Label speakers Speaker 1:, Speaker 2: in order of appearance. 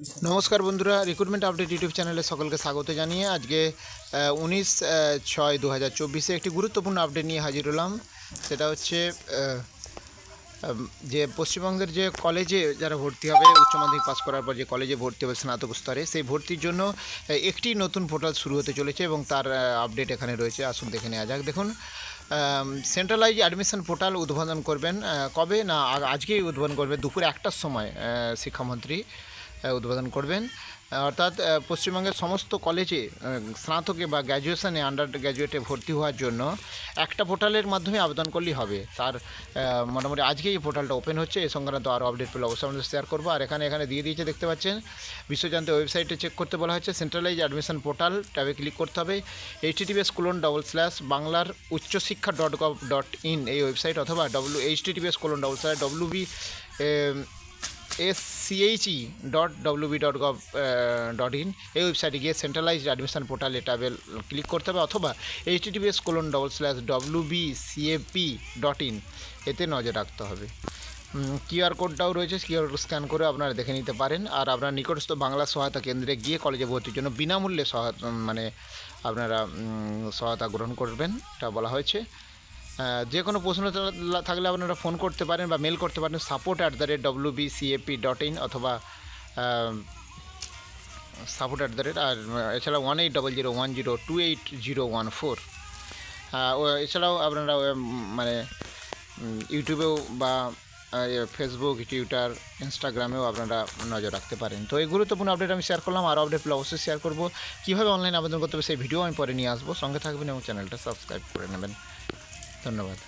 Speaker 1: নমস্কার বন্ধুরা recruitment update YouTube চ্যানেলে সকলকে স্বাগত জানিয়ে আজকে উনিশ ছয় দু হাজার চব্বিশে একটি গুরুত্বপূর্ণ আপডেট নিয়ে হাজির হলাম। সেটা হচ্ছে যে পশ্চিমবঙ্গের যে কলেজে যারা ভর্তি হবে, উচ্চ মাধ্যমিক পাস করার পর যে কলেজে ভর্তি হবে স্নাতক স্তরে, সেই ভর্তির জন্য একটি নতুন পোর্টাল শুরু হতে চলেছে এবং তার আপডেট এখানে রয়েছে। আসুন দেখে নেওয়া যাক। দেখুন সেন্ট্রালাইজ অ্যাডমিশন পোর্টাল উদ্বোধন করবেন কবে না আজকেই উদ্বোধন করবে দুপুর একটার সময় শিক্ষামন্ত্রী। উদ্বোধন করবেন। অর্থাৎ পশ্চিমবঙ্গের সমস্ত কলেজে স্নাতকে বা গ্র্যাজুয়েশনে আন্ডার গ্র্যাজুয়েটে ভর্তি হওয়ার জন্য একটা পোর্টালের মাধ্যমে আবেদন করলেই হবে। তার মোটামুটি আজকেই এই পোর্টালটা ওপেন হচ্ছে। এই সংক্রান্ত আরও আপডেট পেলে অবশ্যই আমাদের শেয়ার করব। আর এখানে এখানে দিয়ে দিয়েছে, দেখতে পাচ্ছেন, বিশ্বজান্তে ওয়েবসাইটে চেক করতে বলা হয়েছে। সেন্ট্রালাইজ অ্যাডমিশন পোর্টাল ট্যাবে ক্লিক করতে হবে। H T T P S colon double slash বাংলার উচ্চশিক্ষা ডট গভ ডট ইন এই ওয়েবসাইট অথবা W H T T P S colon double slash W B S C H E dot W B dot gov dot in এই ওয়েবসাইটে গিয়ে centralised admission portal এটা click করতে হবে, অথবা H T T P S colon double slash W B C A P dot in এতে নজর রাখতে হবে। কিউআর কোডটাও রয়েছে কিউআর কোড স্ক্যান করে আপনারা দেখে নিতে পারেন, আর আপনার নিকটস্থ বাংলা সহায়তা কেন্দ্রে গিয়ে কলেজে ভর্তির জন্য বিনামূল্যে সহায়তা মানে আপনারা সহায়তা গ্রহণ করবেন, এটা বলা হয়েছে। যে কোনো প্রশ্ন থাকলে আপনারা ফোন করতে পারেন বা মেল করতে পারেন support at the rate W B C A P dot in অথবা সাপোর্ট অ্যাট দ্য রেট আর এছাড়া one eight double zero one zero two eight zero one four এছাড়াও আপনারা মানে ইউটিউবেও বা ফেসবুক টুইটার ইনস্টাগ্রামেও আপনারা নজর রাখতে পারেন। তো এই গুরুত্বপূর্ণ আপডেট আমি শেয়ার করলাম আরও আপডেট অবশ্যই শেয়ার করব। কীভাবে অনলাইন আবেদন করতে হবে সেই ভিডিও আমি পরে নিয়ে আসব। সঙ্গে থাকবেন এবং চ্যানেলটা সাবস্ক্রাইব করে নেবেন। ধন্যবাদ।